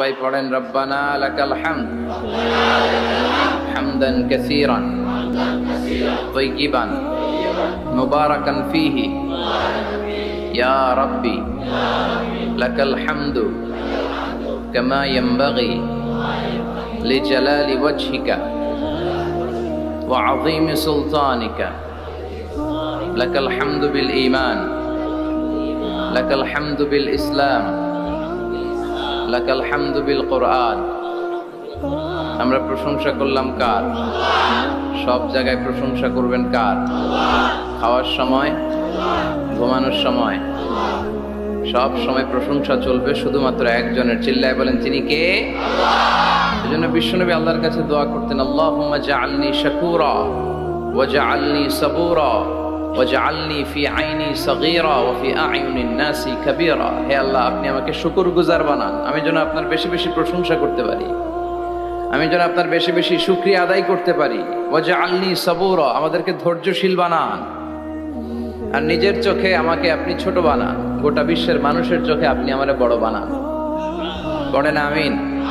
সবাই পড়েন রব্বানা লাকাল হামদ হামদান কাসীরান طيبا مباركا فيه يا ربي لك الحمد كما ينبغي لجلال وجهك وعظيم سلطانك لك الحمد بالإيمان لك الحمد بالإسلام লাকাল আমরা প্রশংসা করলাম কার? সব জায়গায় প্রশংসা করবেন কার? খাওয়ার সময়, ঘুমানোর সময়। সব সময় প্রশংসা চলবে শুধুমাত্র একজনের। চিল্লায় বলেন, তিনি কে? এজন্য বিশ্বনবী আল্লাহর কাছে দোয়া করতেন আল্লাহ জাআলনি শাকুরা ওয়া জাআলনি সাবুরা। ওয়া জাআলনি ফি আইনি সাগীরা ওয়া ফি আ'য়ুনিন নাসি কাবীরা। হে আল্লাহ, আপনি আমাকে শুকরগুজার বানান। আমি যেন আপনার বেশি বেশি প্রশংসা করতে পারি। আমি যেন আপনার বেশি বেশি শুক্রিয়া আদায় করতে পারি। ওয়াজা আল্লি সাবুর, আমাদেরকে ধৈর্যশীল বানান। আর নিজের চোখে আমাকে আপনি ছোট বানান। গোটা বিশ্বের মানুষের চোখে আপনি আমারে বড় বানান। পড়েন আমিন।